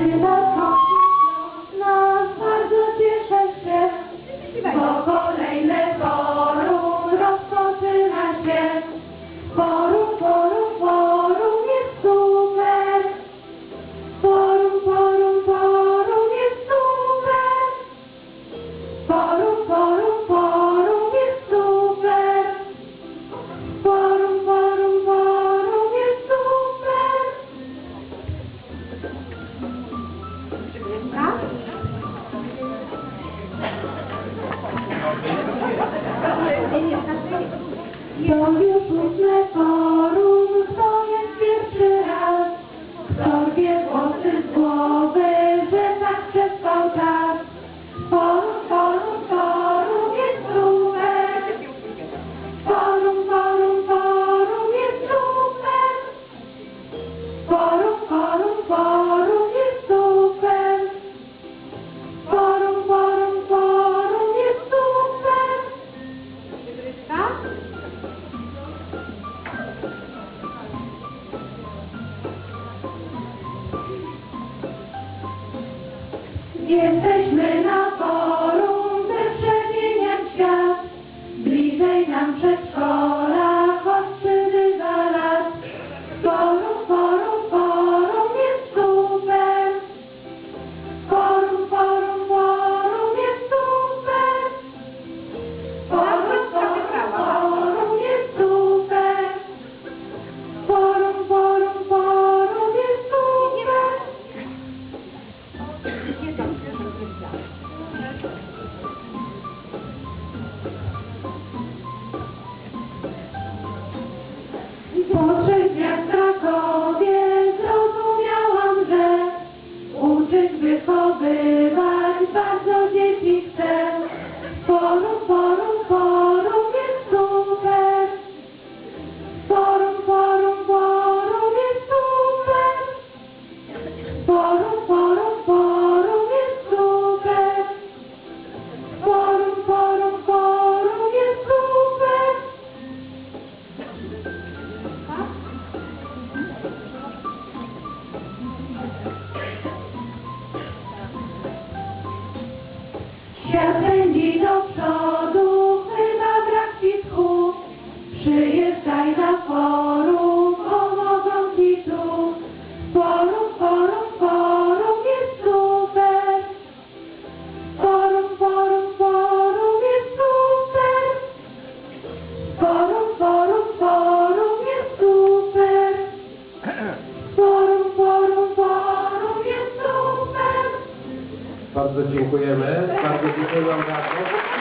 Thank you. You're beautiful, Jesteśmy na forum ze przemieniem świat. Bliżej nam przedszkola, choć przybywa lat. Forum, forum, forum jest super. Forum, forum, forum jest super. Forum, forum, forum jest super. Forum, forum, forum jest super. told Bardzo dziękujemy. Bardzo dziękujemy za